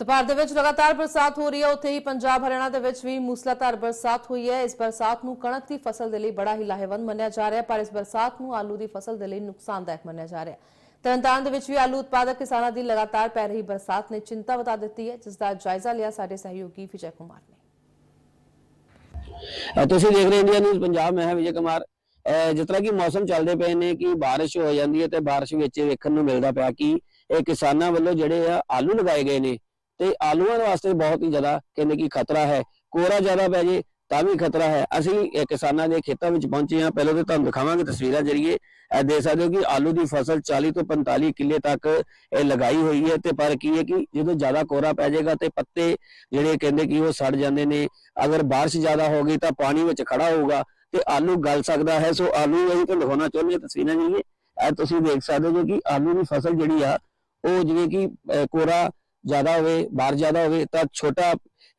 ਤੇ ਭਾਰਤ ਦੇ ਵਿੱਚ ਲਗਾਤਾਰ ਬਰਸਾਤ ਹੋ ਰਹੀ ਹੈ। ਉੱਥੇ ਹੀ ਪੰਜਾਬ, ਹਰਿਆਣਾ ਦੇ ਵਿੱਚ ਵੀ ਮੂਸਲਾਧਾਰ ਬਰਸਾਤ ਹੋਈ ਹੈ। ਇਸ ਬਰਸਾਤ ਨੂੰ ਕਣਕ ਦੀ ਫਸਲ ਦੇ ਲਈ ਬੜਾ ਹੀ ਲਾਹੇਵੰਦ ਮੰਨਿਆ ਜਾ ਰਿਹਾ ਪਰ ਇਸ ਬਰਸਾਤ ਨੂੰ ਆਲੂ ਦੀ ਫਸਲ ਦੇ ਲਈ ਨੁਕਸਾਨਦਾਇਕ ਮੰਨਿਆ ਜਾ ਰਿਹਾ ਤਰਨਤਾਰਨ ਦੇ ਵਿੱਚ ਵੀ ਆਲੂ ਉਤਪਾਦਕ ਕਿਸਾਨਾਂ ਦੀ ਲਗਾਤਾਰ ਪੈ ਰਹੀ ਬਰਸਾਤ ਨੇ ਚਿੰਤਾ ਵਧਾ ਦਿੱਤੀ ਹੈ, ਜਿਸ ਦਾ ਜਾਇਜ਼ਾ ਲਿਆ ਸਾਡੇ ਸਹਿਯੋਗੀ ਵਿਜੇ ਕੁਮਾਰ ਨੇ। ਤੁਸੀਂ ਦੇਖ ਰਹੇ ਇੰਡੀਆ ਨਿਊਜ਼ ਪੰਜਾਬ। ਮੈਂ ਹਾਂ ਵਿਜੇ ਕੁਮਾਰ। ਜਿਸ ਤਰ੍ਹਾਂ ਕਿ ਮੌਸਮ ਚੱਲਦੇ ਪਏ ਨੇ ਕਿ ਬਾਰਿਸ਼ ਹੋ ਜਾਂਦੀ ਹੈ ਤੇ ਬਾਰਿਸ਼ ਵਿੱਚ ਵੇਖਣ ਨੂੰ ਮਿਲਦਾ ਪਿਆ ਕਿ ਇਹ ਕਿਸਾਨਾਂ ਵੱਲੋਂ ਜਿਹੜੇ ਆ ਆਲੂ ਲਗਾਏ ਗਏ ਨੇ ਤੇ ਆਲੂਆਂ ਵਾਸਤੇ ਬਹੁਤ ਹੀ ਜ਼ਿਆਦਾ ਕਹਿੰਦੇ ਕਿ ਖਤਰਾ ਹੈ। ਕੋਰਾ ਜ਼ਿਆਦਾ ਪੈ ਜੇ ਤਾਂ ਵੀ ਖਤਰਾ ਹੈ। ਅਸੀਂ ਕਿਸਾਨਾਂ ਦੇ ਖੇਤਾਂ ਵਿੱਚ ਪਹੁੰਚੇ ਹਾਂ। ਪਹਿਲਾਂ ਤਾਂ ਤੁਹਾਨੂੰ ਦਿਖਾਵਾਂਗੇ ਤਸਵੀਰਾਂ ਜਰੀਏ। ਇਹ ਦੇਖ ਸਕਦੇ ਹੋ ਕਿ ਆਲੂ ਦੀ ਫਸਲ 40 ਤੋਂ 45 ਕਿੱਲੇ ਤੱਕ ਇਹ ਲਗਾਈ ਹੋਈ ਹੈ ਤੇ ਪਰ ਕੀ ਹੈ ਕਿ ਜਦੋਂ ਜ਼ਿਆਦਾ ਕੋਰਾ ਪੈ ਜਾਏਗਾ ਤੇ ਪੱਤੇ ਜਿਹੜੇ ਕਹਿੰਦੇ ਕਿ ਉਹ ਸੜ ਜਾਂਦੇ ਨੇ। ਅਗਰ ਬਾਰਿਸ਼ ਜ਼ਿਆਦਾ ਹੋ ਗਈ ਤਾਂ ਪਾਣੀ ਵਿੱਚ ਖੜਾ ਹੋਊਗਾ ਤੇ ਆਲੂ ਗਲ ਸਕਦਾ ਹੈ। ਸੋ ਆਲੂ ਅਸੀਂ ਤੁਹਾਨੂੰ ਦਿਖਾਉਣਾ ਚਾਹੁੰਦੇ ਹਾਂ ਤਸਵੀਰਾਂ ਜ਼ਰੀਏ। ਇਹ ਤੁਸੀਂ ਦੇਖ ਸਕਦੇ ਹੋ ਕਿ ਆਲੂ ਦੀ ਫਸਲ ਜਿਹੜੀ ਆ ਉਹ ਜਿਵੇਂ ਕਿ ਅਹ, ਕੋਰਾ ਜ਼ਿਆਦਾ ਹੋਵੇ ਬਾਰਿਸ਼ ਜ਼ਿਆਦਾ ਹੋਵੇ, ਤਾਂ ਛੋਟਾ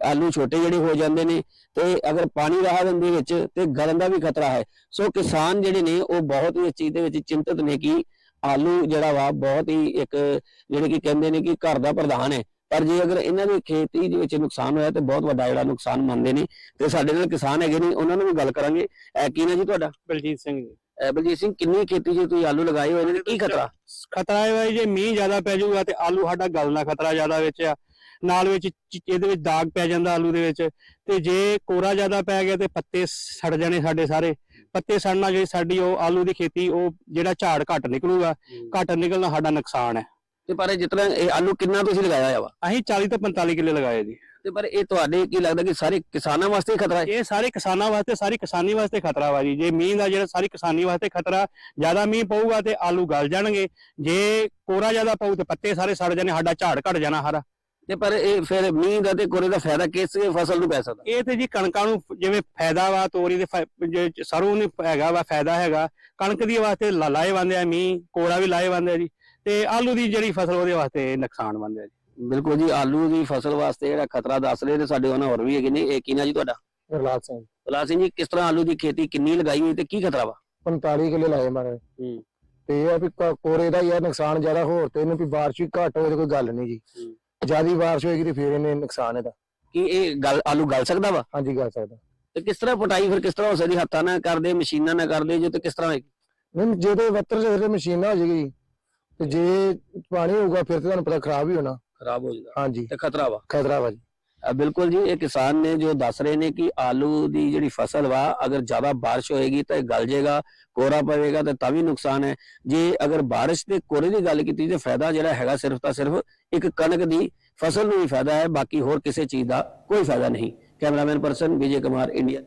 ਆਲੂ ਛੋਟੇ ਜਿਹੜੇ ਹੋ ਜਾਂਦੇ ਨੇ ਤੇ ਅਗਰ ਪਾਣੀ ਰਹਾ ਦਿੰਦੇ ਵਿੱਚ ਤੇ ਗਲਣ ਦਾ ਵੀ ਖਤਰਾ ਹੈ। ਸੋ ਕਿਸਾਨ ਜਿਹੜੇ ਨੇ, ਉਹ ਬਹੁਤ ਹੀ ਇਸ ਚੀਜ਼ ਦੇ ਵਿੱਚ ਚਿੰਤਤ ਨੇ ਕਿ ਆਲੂ ਜਿਹੜਾ ਵਾ ਬਹੁਤ ਹੀ ਇੱਕ ਜਿਹੜੇ ਕਿ ਕਹਿੰਦੇ ਨੇ ਕਿ ਘਰ ਦਾ ਪ੍ਰਧਾਨ ਹੈ। ਪਰ ਜੇ ਅਗਰ ਇਹਨਾਂ ਦੀ ਖੇਤੀ ਦੇ ਵਿੱਚ ਨੁਕਸਾਨ ਹੋਇਆ ਤੇ ਬਹੁਤ ਵੱਡਾ ਜਿਹੜਾ ਨੁਕਸਾਨ ਮੰਨਦੇ ਨੇ ਤੇ ਸਾਡੇ ਨਾਲ ਕਿਸਾਨ ਹੈਗੇ ਨੇ, ਉਹਨਾਂ ਨੂੰ ਵੀ ਗੱਲ ਕਰਾਂਗੇ। ਅਹ ਕੀ ਨਾ ਜੀ ਤੁਹਾਡਾ? ਬਲਜੀਤ ਸਿੰਘ ਜੀ। ਬਲਜੀਤ ਸਿੰਘ ਕਿੰਨੀ ਖੇਤੀ 'ਚ ਤੁਸੀਂ ਆਲੂ ਲਗਾਏ ਹੋਏ ਨੇ ਕੀ ਖਤਰਾ? ਖਤਰਾ ਇਹ ਹੈ ਜੇ ਮੀਂਹ ਜ਼ਿਆਦਾ ਪੈ ਜਾਊਗਾ ਤੇ ਆਲੂ ਸਾਡਾ ਗਲਣ ਦਾ ਖਤਰਾ ਜ਼ਿਆਦਾ ਵਿੱਚ ਆ। ਨਾਲ ਵਿੱਚ ਇਹਦੇ ਵਿੱਚ ਦਾਗ ਪੈ ਜਾਂਦਾ ਆਲੂ ਦੇ ਵਿੱਚ। ਤੇ ਜੇ ਕੋਰਾ ਜ਼ਿਆਦਾ ਪੈ ਗਿਆ ਤੇ ਪੱਤੇ ਸੜ ਜਾਣੇ ਸਾਡੇ ਸਾਰੇ। ਪੱਤੇ ਸੜਨਾ ਜਿਹੜੀ ਸਾਡੀ ਉਹ ਆਲੂ ਦੀ ਖੇਤੀ ਉਹ ਜਿਹੜਾ ਝਾੜ ਘੱਟ ਨਿਕਲੂਗਾ ਘੱਟ ਨਿਕਲਣਾ ਸਾਡਾ ਨੁਕਸਾਨ ਹੈ। ਤੇ ਪਰ ਜਿਤਨਾ ਇਹ ਆਲੂ ਕਿੰਨਾ ਤੁਸੀਂ ਲਗਾਇਆ ਹੋਇਆ ਵਾ? ਅਸੀਂ 40 ਤੋਂ 45 ਕਿੱਲੇ ਲਗਾਏ ਜੀ। ਤੇ ਪਰ ਇਹ ਤੁਹਾਡੇ ਕੀ ਲੱਗਦਾ ਕਿ ਸਾਰੇ ਕਿਸਾਨਾਂ ਵਾਸਤੇ ਖਤਰਾ ਹੈ? ਇਹ ਸਾਰੇ ਕਿਸਾਨਾਂ ਵਾਸਤੇ ਸਾਰੀ ਕਿਸਾਨੀ ਵਾਸਤੇ ਖਤਰਾ ਵਾ ਜੀ। ਜੇ ਮੀਂਹ ਦਾ ਜਿਹੜਾ ਸਾਰੀ ਕਿਸਾਨੀ ਵਾਸਤੇ ਖਤਰਾ ਜ਼ਿਆਦਾ ਮੀਂਹ ਪਊਗਾ ਤੇ ਆਲੂ ਗਲ ਜਾਣਗੇ। ਜੇ ਕੋਰਾ ਜ਼ਿਆਦਾ ਪਊ ਤੇ ਪੱਤੇ ਸਾਰੇ ਸੜ ਜਾਣੇ ਸਾਡਾ ਝਾੜ ਘਟ ਜਾਣਾ ਸਾਰਾ ਤੇ ਪਰ ਇਹ ਫਿਰ ਮੀਂਹ ਦਾ ਤੇ ਕੋਰੇ ਦਾ ਫਾਇਦਾ ਕਿਸ ਫਸਲ ਨੂੰ ਪੈ ਸਕਦਾ? ਇਹ ਤੇ ਜੀ ਕਣਕਾਂ ਨੂੰ ਜਿਵੇਂ ਫਾਇਦਾ ਵਾ ਤੋਰੀ ਦੇ ਸਰੋਂ ਨੂੰ ਹੈਗਾ ਵਾ ਫਾਇਦਾ ਹੈਗਾ। ਕਣਕ ਦੀ ਵਾਸਤੇ ਲਾਏ ਬੰਦੇ ਆ ਮੀਂਹ ਕੋੜਾ ਵੀ ਲਾਏ ਬੰਦੇ ਆ ਜੀ। ਤੇ ਆਲੂ ਦੀ ਜਿਹੜੀ ਫਸਲ ਉਹਦੇ ਵਾਸਤੇ ਨੁਕਸਾਨ ਬੰਦੇ ਆ ਜੀ। ਬਿਲਕੁਲ ਜੀ ਆਲੂ ਦੀ ਫਸਲ ਵਾਸਤੇ ਜਿਹੜਾ ਖਤਰਾ ਦੱਸ ਰਹੇ ਤੇ ਸਾਡੇ ਉਹਨਾਂ ਹੋਰ ਵੀ ਹੈਗੇ ਨੇ। ਇਹ ਕੀ ਨਾ ਜੀ ਤੁਹਾਡਾ? ਗੁਰਲਾਲ ਸਿੰਘ। ਬਲਾ ਸਿੰਘ ਜੀ ਕਿਸ ਤਰ੍ਹਾਂ ਆਲੂ ਦੀ ਖੇਤੀ ਕਿੰਨੀ ਲਗਾਈ ਹੋਈ ਤੇ ਕੀ ਖਤਰਾ ਵਾ? 45 ਕਿੱਲੇ ਲਾਏ ਮਾਰੇ। ਹੂੰ। ਤੇ ਇਹ ਆ ਵੀ ਕ- ਕੋਰੇ ਦਾ ਹੀ ਆ ਨੁਕਸਾਨ ਜ਼ਿਆਦਾ ਹੋਰ ਤੇ ਇਹਨੂੰ ਵੀ ਬਾਰਿਸ਼ ਵੀ ਘੱਟ ਹੋਏ ਤੇ ਕੋਈ ਗੱਲ ਨਹੀਂ ਜੀ। ਹੂੰ। ਜਿਆਦੀ ਬਾਰਿਸ਼ ਹੋਏਗੀ ਤੇ ਫਿਰ ਇਹਨੇ ਨੁਕਸਾਨ ਇਹਦਾ। ਕੀ ਇਹ ਗੱਲ ਆਲੂ ਗਲ ਸਕਦਾ ਵਾ? ਹਾਂਜੀ ਗੱਲ ਸਕਦਾ। ਤੇ ਕਿਸ ਤਰ੍ਹਾਂ ਪਟਾਈ ਫਿਰ ਕਿਸ ਤਰ੍ਹਾਂ ਹੋ ਸਕਦੀ ਹੱਥਾਂ ਨਾਲ ਕਰਦੇ ਮਸ਼ੀਨਾਂ ਨਾਲ ਕਰਦੇ ਜੇ ਤੇ ਕਿਸ ਤਰ੍ਹਾਂ ਹੋਏਗੀ? ਨਹੀਂ ਜਿਹਦੇ ਵੱਤਰ ਜਿਹੜੇ ਮਸ਼ੀਨ ਨਾ ਹੋ ਜਾਏਗੀ ਤੇ ਜੇ ਪਾਣੀ ਹੋਊਗਾ ਫਿਰ ਤੇ ਤੁਹਾਨੂੰ ਪਤਾ ਖਰਾਬ ਹੀ ਹੋਣਾ। ਖਰਾਬ ਹੋ ਜਾਂਦਾ ਹਾਂਜੀ। ਤੇ ਖਤਰਾ ਵਾ। ਖਤਰਾ ਵਾ ਜੀ। ਬਿਲਕੁਲ ਜੀ ਇਹ ਕਿਸਾਨ ਨੇ ਜੋ ਦੱਸ ਰਹੇ ਨੇ ਕਿ ਆਲੂ ਦੀ ਜਿਹੜੀ ਫਸਲ ਵਾ ਅਗਰ ਜ਼ਿਆਦਾ ਬਾਰਿਸ਼ ਹੋਏਗੀ ਤਾਂ ਇਹ ਗਲ ਜਾਏਗਾ ਕੋਰਾ ਪਵੇਗਾ ਤਾਂ ਤਾਂ ਵੀ ਨੁਕਸਾਨ ਹੈ। ਜੇ ਅਗਰ ਬਾਰਿਸ਼ ਤੇ ਕੋਰੇ ਦੀ ਗੱਲ ਕੀਤੀ ਤੇ ਫਾਇਦਾ ਜਿਹੜਾ ਹੈਗਾ ਸਿਰਫ ਤਾਂ ਸਿਰਫ ਇੱਕ ਕਣਕ ਦੀ ਫਸਲ ਨੂੰ ਹੀ ਫਾਇਦਾ ਹੈ ਬਾਕੀ ਹੋਰ ਕਿਸੇ ਚੀਜ਼ ਦਾ ਕੋਈ ਫਾਇਦਾ ਨਹੀਂ। Cameraman person Vijay Kumar India.